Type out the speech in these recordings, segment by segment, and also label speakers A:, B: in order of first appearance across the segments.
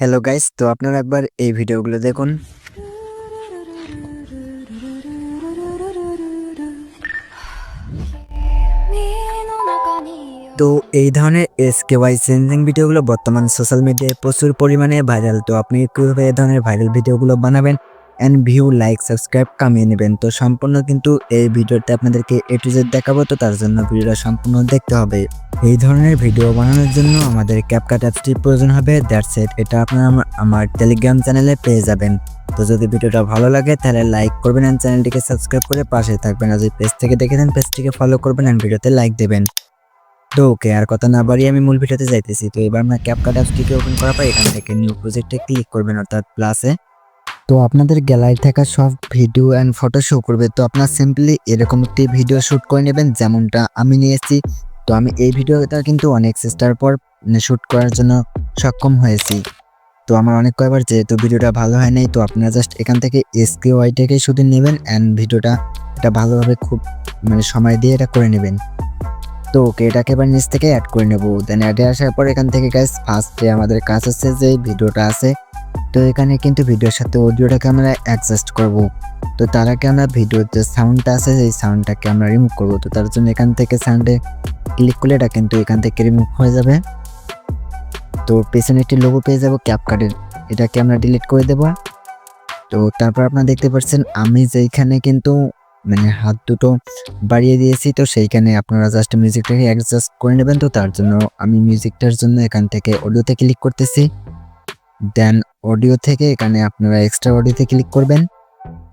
A: Hello guys তো আপনারা একবার এই ভিডিওগুলো দেখুন। তো এই ধরনের এস কে ওয়াই চেঞ্জিং ভিডিওগুলো বর্তমান সোশ্যাল মিডিয়ায় প্রচুর পরিমাণে ভাইরাল তো আপনি কীভাবে এই ধরনের ভাইরাল ভিডিওগুলো বানাবেন অ্যান্ড ভিউ লাইক সাবস্ক্রাইব কামিয়ে নেবেন। তো সম্পূর্ণ কিন্তু এই ভিডিওতে আপনাদেরকে এ টু জেড দেখাবো, তো তার জন্য ভিডিওটা সম্পূর্ণ দেখতে হবে। এই ধরনের ভিডিও বানানোর জন্য আমাদের ক্যাপকাট অ্যাপসটির প্রয়োজন হবে দ্যাটস ইট এটা আপনারা আমার টেলিগ্রাম চ্যানেলে পেয়ে যাবেন। তো যদি ভিডিওটা ভালো লাগে, তাহলে লাইক করবেন অ্যান্ড চ্যানেলটিকে সাবস্ক্রাইব করে পাশে থাকবেন। আর যদি পেজ থেকে দেখে দেন পেজটিকে ফলো করবেন অ্যান্ড ভিডিওতে লাইক দেবেন। তো ওকে আর কথা না বাড়িয়ে আমি মূল ভিডিওতে যাইতেছি। তো এবার আমরা ক্যাপকাট অ্যাপসটিকে ওপেন করার পর এখান থেকে নিউ প্রজেক্টে ক্লিক করবেন, অর্থাৎ প্লাসে তো আপনাদের গ্যালারি থাকা সব ভিডিও অ্যান্ড ফটো শো করবে। তো আপনার সিম্পলি এরকম একটি ভিডিও শ্যুট করে নেবেন, যেমনটা আমি নিয়েছি। তো আমি এই ভিডিওটা কিন্তু অনেক চেষ্টার পর শ্যুট করার জন্য সক্ষম হয়েছি। তো আমার অনেক কয়বার যেহেতু ভিডিওটা ভালো হয় নাই, তো আপনারা জাস্ট এখান থেকে এসকে ওয়াইটাকে শুধু নেবেন অ্যান্ড ভিডিওটা এটা ভালোভাবে খুব মানে সময় দিয়ে এটা করে নেবেন। তো ওকে এটাকে এবার নিচ থেকে অ্যাড করে নেব। দেন অ্যাডে আসার পর এখান থেকে গাইস ফার্স্টে আমাদের কাজ হচ্ছে যে ভিডিওটা আছে, তো এখানে কিন্তু ভিডিওর সাথে অডিওটাকে আমরা অ্যাডজাস্ট করব। তো তার আগে আমরা ভিডিওর যে সাউন্ডটা আছে, সেই সাউন্ডটাকে আমরা রিমুভ করব। তো তার জন্য এখান থেকে সাউন্ডে ক্লিক করলে এটা কিন্তু এখান থেকে রিমুভ হয়ে যাবে। তো পেছনে একটি লোগো পেয়ে যাব ক্যাপকার্ডের এটাকে আমরা ডিলিট করে দেবো। তো তারপর আপনারা দেখতে পাচ্ছেন, আমি যেইখানে কিন্তু মানে হাত দুটো বাড়িয়ে দিয়েছি, তো সেইখানে আপনারা জাস্ট মিউজিকটাকে অ্যাডজাস্ট করে নেবেন, তো তার জন্য আমি মিউজিকটার জন্য এখান থেকে অডিওতে ক্লিক করতেছি। দেন অডিও থেকে এখানে আপনারা এক্সট্রা অডিওতে ক্লিক করবেন।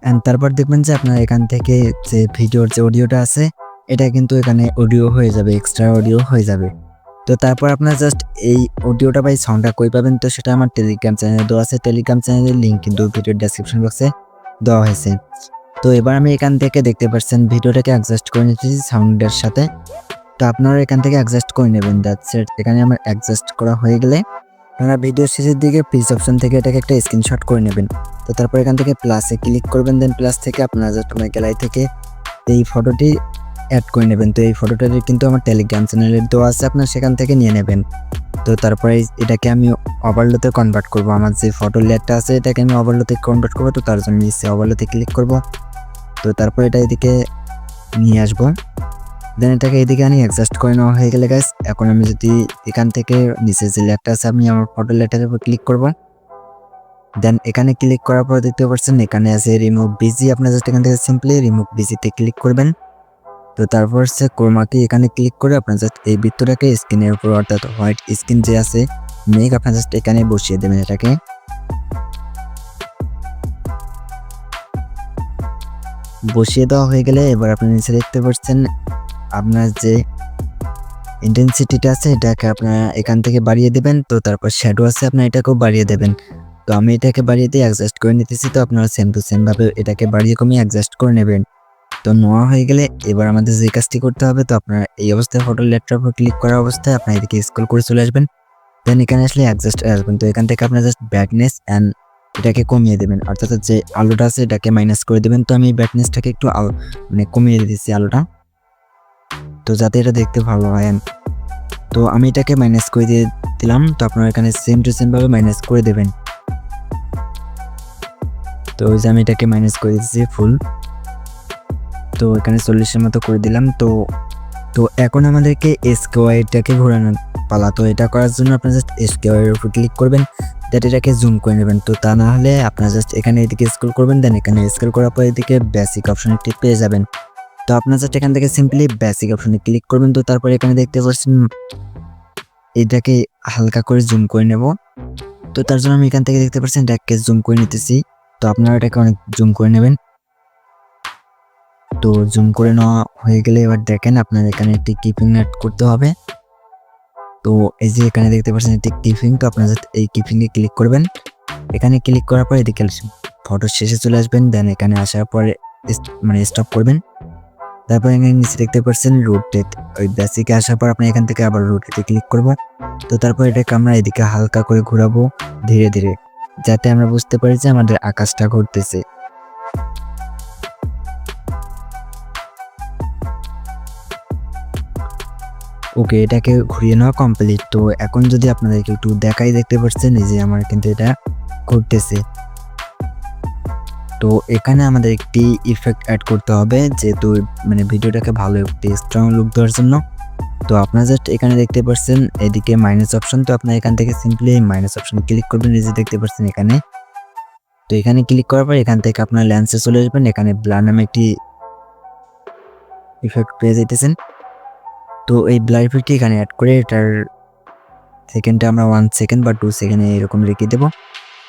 A: অ্যান্ড তারপর দেখবেন যে আপনার এখান থেকে যে ভিডিওর যে অডিওটা আছে, এটা কিন্তু এখানে অডিও হয়ে যাবে এক্সট্রা অডিও হয়ে যাবে। তো তারপর আপনার জাস্ট এই অডিওটা বা এই সাউন্ডটা কই পাবেন, তো সেটা আমার টেলিগ্রাম চ্যানেলে দেওয়া আছে। টেলিগ্রাম চ্যানেলের লিঙ্ক কিন্তু ভিডিওর ডেসক্রিপশন বক্সে দেওয়া হয়েছে। তো এবার আমি এখান থেকে দেখতে পাচ্ছেন, ভিডিওটাকে অ্যাডজাস্ট করে নিতেছি সাউন্ডের সাথে। তো আপনারা এখান থেকে অ্যাডজাস্ট করে নেবেন দ্যাটস ইট এখানে আমার অ্যাডজাস্ট করা হয়ে গেলে আপনারা ভিডিও শেষের দিকে প্লিজ অপশন থেকে এটাকে একটা স্ক্রিনশট করে নেবেন। তো তারপর এখান থেকে প্লাসে ক্লিক করবেন দেন প্লাস থেকে আপনারা জাস্ট আমার গ্যালারি থেকে এই ফটোটি অ্যাড করে নেবেন। তো এই ফটোটা কিন্তু আমার টেলিগ্রাম চ্যানেলের দেওয়া আছে, আপনার সেখান থেকে নিয়ে নেবেন। তো তারপরে এটাকে আমি ওভারলোতে কনভার্ট করব। আমার যে ফটো লেয়ারটা আছে, এটাকে আমি ওভারলোতে কনভার্ট করব, তো তার জন্য নিচে ওভারলোতে ক্লিক করব। তো তারপর এটা এদিকে নিয়ে আসব। দেন এটাকে এদিকে আনি অ্যাডজাস্ট করে নেওয়া হয়ে গেলে গাইস এখন আমি যদি এখান থেকে নিচে যে লেয়ারটা আছে, আমি আমার ফটো লেটারের উপর ক্লিক করব। দেন এখানে ক্লিক করার পর দেখতে পাচ্ছেন, এখানে আছে রিমুভ বিজি আপনার জাস্ট এখান থেকে সিম্পলি রিমুভ বিজিতে ক্লিক করবেন। তো তারপর হচ্ছে কোরমাকে এখানে ক্লিক করে আপনার জাস্ট এই বৃত্তটাকে স্ক্রিনের উপর, অর্থাৎ হোয়াইট স্ক্রিন যে আছে মেঘ আপনার জাস্ট এখানে বসিয়ে দেবেন এটাকে। বসিয়ে দেওয়া হয়ে গেলে এবার আপনি নিচে দেখতে পাচ্ছেন আপনার যে ইন্টেন্সিটিটা আছে, এটাকে আপনারা এখান থেকে বাড়িয়ে দেবেন। তো তারপর শ্যাডো আছে আপনার এটাকেও বাড়িয়ে দেবেন। তো আমি এটাকে বাড়িয়ে দিয়ে অ্যাডজাস্ট করে নিতেছি। তো আপনারা সেম টু সেম ভাবে এটাকে বাড়িয়ে কমিয়ে অ্যাডজাস্ট করে নেবেন। তো নেওয়া হয়ে গেলে এবার আমাদের যে কাজটি করতে হবে, তো আপনারা এই অবস্থায় ফটো ল্যাপটপ ক্লিক করা অবস্থায় আপনার এদিকে স্ক্রল করে চলে আসবেন। দেন এখানে আসলে অ্যাডজাস্ট আসবেন। তো এখান থেকে আপনার জাস্ট ব্যাকনেস অ্যান্ড এটাকে কমিয়ে দেবেন। অর্থাৎ যে আলোটা আছে এটাকে মাইনাস করে দেবেন। তো আমি ব্যাকনেসটাকে একটু মানে কমিয়ে দিচ্ছি আলোটা। তো যাতে এটা দেখতে ভালো হয়। তো আমি এটাকে মাইনাস করে দিয়ে দিলাম। তো আপনারা এখানে সেম টু সেমভাবে মাইনাস করে দেবেন। তো ওই যে আমি এটাকে মাইনাস করে দিচ্ছি ফুল তো এখানে চল্লিশের মতো করে দিলাম। তো তো এখন আমাদেরকে এসকেওয়াইটাকে ঘোরানোর পালা। তো এটা করার জন্য আপনার জাস্ট এসকেওয়াইয়ের উপর ক্লিক করবেন দ্যাট এটাকে জুম করে নেবেন। তো তা না হলে আপনার জাস্ট এখানে এদিকে স্ক্রল করবেন দেন এখানে স্ক্রল করার পর এদিকে বেসিক অপশন একটি পেয়ে যাবেন। তো আপনার জাস্ট এখান থেকে সিম্পলি বেসিক অপশনে ক্লিক করবেন, তো তারপর এখানে দেখতে পাচ্ছেন, এটাকে হালকা করে জুম করে নেব। তো তার জন্য আমি এখান থেকে দেখতে পাচ্ছেন, এটাকে জুম করে নিতেছি। তো আপনারা এটাকে অনেক জুম করে নেবেন। তো জুম করে নেওয়া হয়ে গেলে এবার দেখেন আপনার এখানে একটি কিপিং অ্যাড করতে হবে। তো এই যে এখানে দেখতে পাচ্ছেন একটি কিপিং তো আপনারা এই কিপিংয়ে ক্লিক করবেন। এখানে ক্লিক করার পর এদিকে ফটো শেষে চলে আসবেন দেন এখানে আসার পরে মানে স্টপ করবেন। তারপর এখানে নিচে দেখতে পাচ্ছেন রোটেট ওই বেসিকে আসার পর আপনি এখান থেকে আবার রোটেটে ক্লিক করব। তো তারপর এটাকে আমরা এদিকে হালকা করে ঘোরাবো ধীরে ধীরে, যাতে আমরা বুঝতে পারি যে আমাদের আকাশটা ঘুরতেছে। ওকে এটাকে ঘুরিয়ে নেওয়া কমপ্লিট তো এখন যদি আপনাদেরকে একটু দেখাই দেখতে পাচ্ছেন, এই যে আমার কিন্তু এটা ঘুরতেছে। তো এখানে আমাদের একটি ইফেক্ট অ্যাড করতে হবে, যেহেতু মানে ভিডিওটাকে ভালো একটি স্ট্রং লুক দেওয়ার জন্য। তো আপনারা জাস্ট এখানে দেখতে পাচ্ছেন, এদিকে মাইনাস অপশন তো আপনার এখান থেকে সিম্পলি মাইনাস অপশন ক্লিক করবেন, এই যে দেখতে পাচ্ছেন এখানে। তো এখানে ক্লিক করার পর এখান থেকে আপনার ল্যান্সে চলে আসবেন, এখানে ব্লার নামে একটি ইফেক্ট পেয়ে যেতেছেন তো এই ব্লার ইফেক্টটি এখানে অ্যাড করে এটার সেকেন্ডটা আমরা ওয়ান সেকেন্ড বা টু সেকেন্ডে এরকম রেখে দেবো।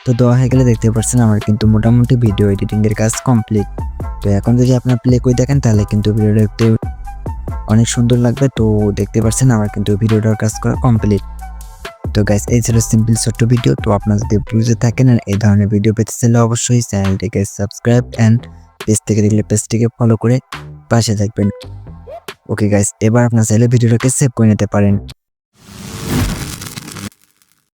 A: তো দেওয়া হয়ে গেলে দেখতে পাচ্ছেন আমার কিন্তু মোটামুটি ভিডিও এডিটিংয়ের কাজ কমপ্লিট তো এখন যদি আপনার প্লে করে দেখেন, তাহলে কিন্তু ভিডিও দেখতে অনেক সুন্দর লাগবে। তো দেখতে পাচ্ছেন আমার কিন্তু ভিডিওটার কাজ করা কমপ্লিট তো গাইস এই ছিল সিম্পল ছোট্ট ভিডিও তো আপনারা যদি বুঝে থাকেন আর এই ধরনের ভিডিও পেতে চাইলে অবশ্যই চ্যানেলটিকে সাবস্ক্রাইব অ্যান্ড পেজ থেকে দেখলে পেজটিকে ফলো করে পাশে থাকবেন। ওকে গাইস এবার আপনার চাইলে ভিডিওটাকে সেভ করে নিতে পারেন।